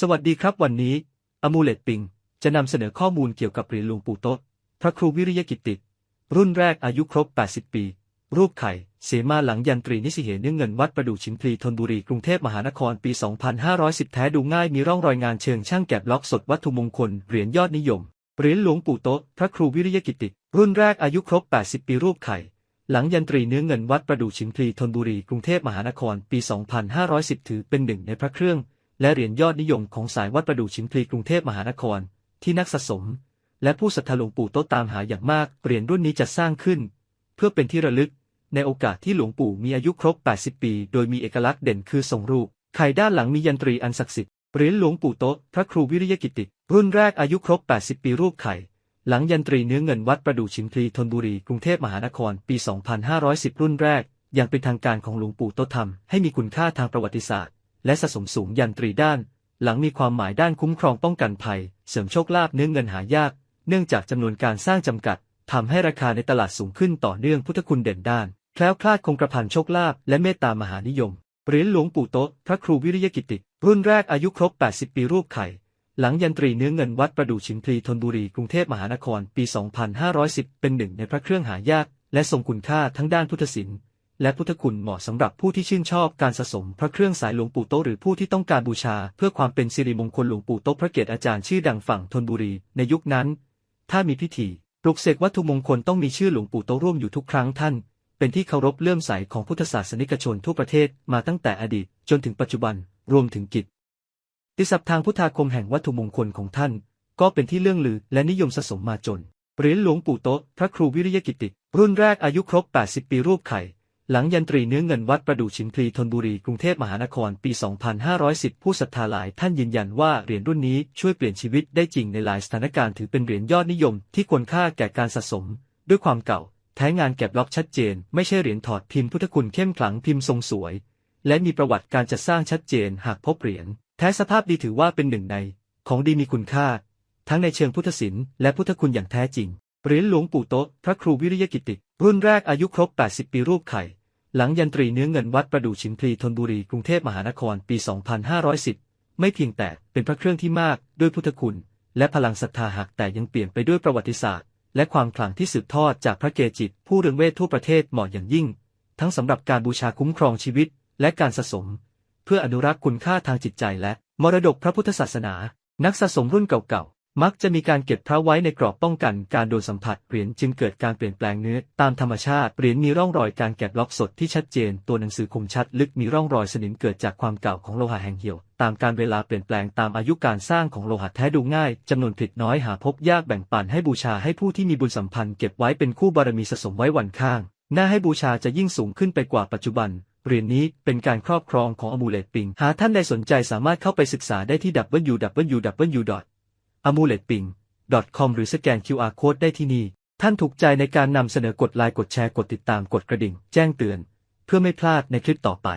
สวัสดีครับวันนี้อมูเลตปิง จะนำเสนอข้อมูลเกี่ยวกับเหรียญหลวงปู่โต๊ะพระครูวิริยกิตติรุ่นแรกอายุครบ 80 ปี รูปไข่ เสมาหลังยันตรีนิสิเหเนื้อเงินวัดประดู่ชิมพลีธนบุรีกรุงเทพมหานครปี 2510 แท้ดูง่ายมีร่องรอยงานเชิงช่างแกะบล็อกสดวัตถุมงคลเหรียญยอดนิยมเหรียญหลวงปู่โต๊ะพระครูวิริยกิตติ รุ่นแรกอายุครบ 80 ปีรูปไข่หลังยันตรีเนื้อเงินวัดประดู่ชิมพลีธนบุรีกรุงเทพมหานครปี 2510 ถือเป็นหนึ่งในพระเครื่อง และเหรียญยอดนิยมของสายวัดประดู่ชิมพลีกรุงเทพมหานคร ที่นักสะสม และผู้ศรัทธาหลวงปู่โตตามหาอย่างมากเหรียญรุ่นนี้จะสร้างขึ้น เพื่อเป็นที่ระลึก ในโอกาสที่หลวงปู่มีอายุครบ 80 ปี โดยมีเอกลักษณ์เด่นคือทรงรูปไข่ด้านหลังมียันตรีอันศักดิ์สิทธิ์เหรียญหลวงปู่โตพระครูวิริยกิตติรุ่นแรกอายุครบ 80 ปีรูปไข่หลังยันตรีเนื้อเงินวัดประดู่ชิมพลีธนบุรีกรุงเทพมหานคร ปี 2510 รุ่นแรก อย่างเป็นทางการของหลวงปู่โต๊ะทำให้มีคุณค่าทางประวัติศาสตร์ และสะสมสูงยันตรีด้าน หลังมีความหมายด้านคุ้มครองป้องกันภัย เสริมโชคลาภเนื้อเงินหายาก เนื่องจากจำนวนการสร้างจำกัดทำให้ราคาในตลาดสูงขึ้นต่อเนื่องพุทธคุณเด่นด้าน แคล้วคลาดคงกระพันโชคลาภและเมตตามหานิยมเหรียญหลวงปู่โต๊ะพระครูวิริยกิตติ รุ่นแรกอายุครบ 80 ปีรูปไข่ หลังยันตรีเนื้อเงินวัดประดู่ชิมพลีธนบุรีกรุงเทพมหานครปี 2510 เป็นหนึ่งในพระเครื่องหายาก และทรงคุณค่าทั้งด้านพุทธศิลป์ และพุทธคุณเหมาะสำหรับผู้ที่ชื่นชอบการสะสมพระเครื่องสายหลวงปู่โตหรือผู้ที่ต้องการบูชา เพื่อความเป็นสิริมงคลหลวงปู่โตพระเกศอาจารย์ชื่อดังฝั่งธนบุรี ในยุคนั้น ถ้ามีพิธีปลุกเสกวัตถุมงคลต้องมีชื่อหลวงปู่โตร่วมอยู่ทุกครั้งท่าน เป็นที่เคารพเลื่อมใสของพุทธศาสนิกชนทั่วประเทศมาตั้งแต่อดีตจนถึงปัจจุบันรวมถึงกิจติศัพท์ทางพุทธาคมแห่งวัตถุมงคลของท่าน ก็เป็นที่เลื่องลือและนิยมสะสมมาจนเหรียญหลวงปู่โตพระครูวิริยกิตติรุ่นแรกอายุครบ 80 ปีรูปไข่ หลังยันตรีเนื้อเงินวัดประดู่ชิมพลีธนบุรีกรุงเทพมหานครปี 2510 ผู้ศรัทธาหลายท่านยืนยันว่าเหรียญรุ่นนี้ช่วยเปลี่ยนชีวิตได้จริงในหลายสถานการณ์ถือเป็นเหรียญยอดนิยมที่ควรค่าแก่การสะสม ด้วยความเก่าแท้งานแกะบล็อกชัดเจน ไม่ใช่เหรียญถอดพิมพ์พุทธคุณเข้มขลังพิมพ์ทรงสวย และมีประวัติการจัดสร้างชัดเจนหากพบเหรียญแท้สภาพดีถือว่าเป็นหนึ่งใน ของดีมีคุณค่า ทั้งในเชิงพุทธศิลป์และพุทธคุณอย่างแท้จริง เหรียญหลวงปู่โต๊ะพระครูวิริยกิตติ รุ่นแรกอายุครบ 80 ปีรูปไข่ หลังยันตรีเนื้อเงินวัดประดู่ชิมพลีธนบุรีกรุงเทพมหานครปี 2510 ไม่เพียงแต่เป็นพระเครื่องที่มากด้วยพุทธคุณ และพลังศรัทธาหักแต่ยังเปลี่ยนไปด้วยประวัติศาสตร์ และความขลังที่สืบทอดจากพระเกจิผู้เรืองเวททั่วประเทศเหมาะอย่างยิ่ง ทั้งสำหรับการบูชาคุ้มครองชีวิต และการสะสม เพื่ออนุรักษ์คุณค่าทางจิตใจและมรดกพระพุทธศาสนา นักสะสมรุ่นเก่า มักจะมีการเก็บพระไว้ในกรอบป้องกันการโดนสัมผัสเหรียญจึงเกิดการเปลี่ยนแปลงเนื้อตามธรรมชาติเหรียญมีร่องรอยการแกะล็อกสดที่ชัดเจน ตัวหนังสือคมชัดลึกมีร่องรอยสนิมเกิดจากความเก่าของโลหะแห่งเหี่ยว ตามการเวลาเปลี่ยนแปลงตามอายุการสร้างของโลหะแท้ดูง่ายจำนวนผลิตน้อยหาพบยากแบ่งปันให้บูชาให้ผู้ที่มีบุญสัมพันธ์เก็บไว้เป็นคู่บารมีสะสมไว้วันข้าง หน้าให้บูชาจะยิ่งสูงขึ้นไปกว่าปัจจุบันเหรียญนี้เป็นการครอบครองของอมูเลตปิง หากท่านใดสนใจสามารถเข้าไปศึกษาได้ที่ amuletping.com หรือสแกน QR Code ได้ที่นี่ ท่านถูกใจในการนำเสนอกดไลค์กดแชร์กดติดตามกดกระดิ่ง แจ้งเตือน เพื่อไม่พลาดในคลิปต่อไป